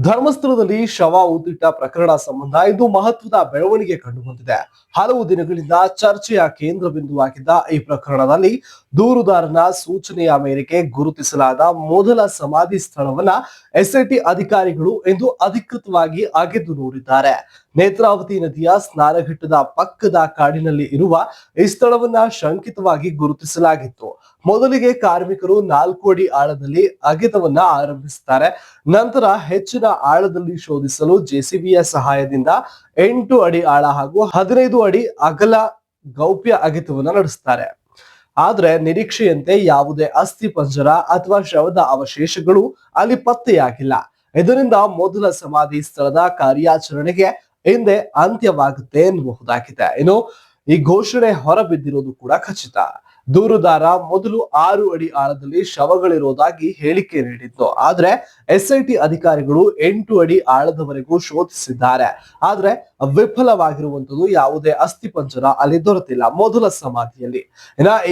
ಧರ್ಮಸ್ಥಳದಲ್ಲಿ ಶವ ಉದ್ದಿಟ್ಟ ಪ್ರಕರಣ ಸಂಬಂಧ ಇದು ಮಹತ್ವದ ಬೆಳವಣಿಗೆ ಕಂಡು ಬಂದಿದೆ ಹಲವು ದಿನಗಳಿಂದ ಚರ್ಚೆಯ ಕೇಂದ್ರ ಬಿಂದುವಾಗಿದ್ದ ಈ ಪ್ರಕರಣದಲ್ಲಿ ದೂರುದಾರನ ಸೂಚನೆಯ ಮೇರೆಗೆ ಗುರುತಿಸಲಾದ ಮೊದಲ ಸಮಾಧಿ ಸ್ಥಳವನ್ನ ಎಸ್ಐಟಿ ಅಧಿಕಾರಿಗಳು ಎಂದು ಅಧಿಕೃತವಾಗಿ ಅಗೆದು ನೋಡಿದ್ದಾರೆ. ನೇತ್ರಾವತಿ ನದಿಯ ಸ್ನಾನಘಟ್ಟದ ಪಕ್ಕದ ಕಾಡಿನಲ್ಲಿ ಇರುವ ಈ ಸ್ಥಳವನ್ನ ಶಂಕಿತವಾಗಿ ಗುರುತಿಸಲಾಗಿತ್ತು. ಮೊದಲಿಗೆ ಕಾರ್ಮಿಕರು ನಾಲ್ಕು ಅಡಿ ಆಳದಲ್ಲಿ ಅಗೆತವನ್ನ ಆರಂಭಿಸುತ್ತಾರೆ ನಂತರ ಹೆಚ್ಚಿನ ಆಳದಲ್ಲಿ ಶೋಧಿಸಲು ಜೆಸಿಬಿಯ ಸಹಾಯದಿಂದ ಎಂಟು ಅಡಿ ಆಳ ಹಾಗೂ ಹದಿನೈದು ಅಡಿ ಅಗಲ ಗೌಪ್ಯ ಅಗೆತವನ್ನ ನಡೆಸುತ್ತಾರೆ ಆದ್ರೆ ನಿರೀಕ್ಷೆಯಂತೆ ಯಾವುದೇ ಅಸ್ಥಿ ಪಂಜರ ಅಥವಾ ಶವದ ಅವಶೇಷಗಳು ಅಲ್ಲಿ ಪತ್ತೆಯಾಗಿಲ್ಲ. ಇದರಿಂದ ಮೊದಲ ಸಮಾಧಿ ಸ್ಥಳದ ಕಾರ್ಯಾಚರಣೆಗೆ ಹಿಂದೆ ಅಂತ್ಯವಾಗುತ್ತೆ ಎನ್ನಬಹುದಾಗಿದೆ. ಇನ್ನು ಈ ಘೋಷಣೆ ಹೊರಬಿದ್ದಿರೋದು ಕೂಡ ಖಚಿತ. ದೂರುದಾರ ಮೊದಲು ಆರು ಅಡಿ ಆಳದಲ್ಲಿ ಶವಗಳಿರುವುದಾಗಿ ಹೇಳಿಕೆ ನೀಡಿತ್ತು. ಆದ್ರೆ ಎಸ್ಐಟಿ ಅಧಿಕಾರಿಗಳು ಎಂಟು ಅಡಿ ಆಳದವರೆಗೂ ಶೋಧಿಸಿದ್ದಾರೆ. ಆದ್ರೆ ವಿಫಲವಾಗಿರುವಂತದ್ದು ಯಾವುದೇ ಅಸ್ಥಿಪಂಜರ ಅಲ್ಲಿ ದೊರೆತಿಲ್ಲ ಮೊದಲ ಸಮಾಧಿಯಲ್ಲಿ.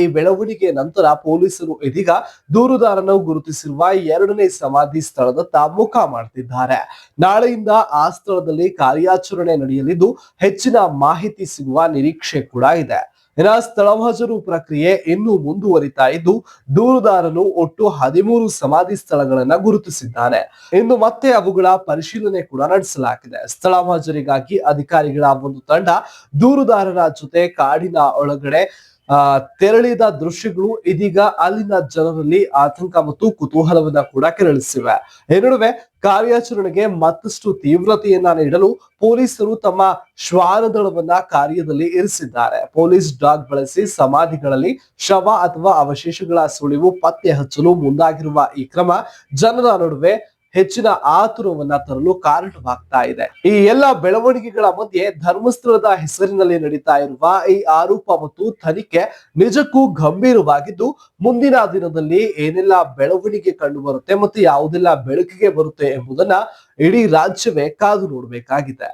ಈ ಬೆಳವಣಿಗೆ ನಂತರ ಪೊಲೀಸರು ಇದೀಗ ದೂರುದಾರನು ಗುರುತಿಸಿರುವ ಎರಡನೇ ಸಮಾಧಿ ಸ್ಥಳದತ್ತ ಮುಖ ಮಾಡ್ತಿದ್ದಾರೆ. ನಾಳೆಯಿಂದ ಆ ಸ್ಥಳದಲ್ಲಿ ಕಾರ್ಯಾಚರಣೆ ನಡೆಯಲಿದ್ದು ಹೆಚ್ಚಿನ ಮಾಹಿತಿ ಸಿಗುವ ನಿರೀಕ್ಷೆ ಕೂಡ ಇದೆ. ಇನ್ನ ಹಾಜರು ಪ್ರಕ್ರಿಯೆ ಇನ್ನೂ ಮುಂದುವರಿತಾ ಇದ್ದು, ದೂರುದಾರನು ಒಟ್ಟು ಹದಿಮೂರು ಸಮಾಧಿ ಸ್ಥಳಗಳನ್ನ ಗುರುತಿಸಿದ್ದಾನೆ. ಇನ್ನು ಮತ್ತೆ ಅವುಗಳ ಪರಿಶೀಲನೆ ಕೂಡ ನಡೆಸಲಾಗಿದೆ. ಸ್ಥಳ ಮಹಜರಿಗಾಗಿ ಅಧಿಕಾರಿಗಳ ಒಂದು ತಂಡ ದೂರುದಾರರ ಜೊತೆ ಕಾಡಿನ ಒಳಗಡೆ ತೆರಳಿದ ದೃಶ್ಯಗಳು ಇದೀಗ ಅಲ್ಲಿನ ಜನರಲ್ಲಿ ಆತಂಕ ಮತ್ತು ಕುತೂಹಲವನ್ನ ಕೂಡ ಕೆರಳಿಸಿವೆ. ಈ ನಡುವೆ ಕಾರ್ಯಾಚರಣೆಗೆ ಮತ್ತಷ್ಟು ತೀವ್ರತೆಯನ್ನ ನೀಡಲು ಪೊಲೀಸರು ತಮ್ಮ ಶ್ವಾನದಳವನ್ನ ಕಾರ್ಯದಲ್ಲಿ ಇರಿಸಿದ್ದಾರೆ. ಪೊಲೀಸ್ ಡಾಗ್ ಬಳಸಿ ಸಮಾಧಿಗಳಲ್ಲಿ ಶವ ಅಥವಾ ಅವಶೇಷಗಳ ಸುಳಿವು ಪತ್ತೆ ಹಚ್ಚಲು ಮುಂದಾಗಿರುವ ಈ ಕ್ರಮ ಜನರ ನಡುವೆ ಹೆಚ್ಚಿನ ಆತುರವನ್ನ ತರಲು ಕಾರಣವಾಗ್ತಾ ಇದೆ. ಈ ಎಲ್ಲ ಬೆಳವಣಿಗೆಗಳ ಮಧ್ಯೆ ಧರ್ಮಸ್ಥಳದ ಹೆಸರಿನಲ್ಲಿ ನಡೀತಾ ಇರುವ ಈ ಆರೋಪ ಮತ್ತು ತನಿಖೆ ನಿಜಕ್ಕೂ ಗಂಭೀರವಾಗಿದ್ದು, ಮುಂದಿನ ದಿನದಲ್ಲಿ ಏನೆಲ್ಲ ಬೆಳವಣಿಗೆ ಕಂಡು ಬರುತ್ತೆ ಮತ್ತು ಯಾವುದೆಲ್ಲ ಬೆಳಕಿಗೆ ಬರುತ್ತೆ ಎಂಬುದನ್ನ ಇಡೀ ರಾಜ್ಯವೇ ಕಾದು ನೋಡಬೇಕಾಗಿದೆ.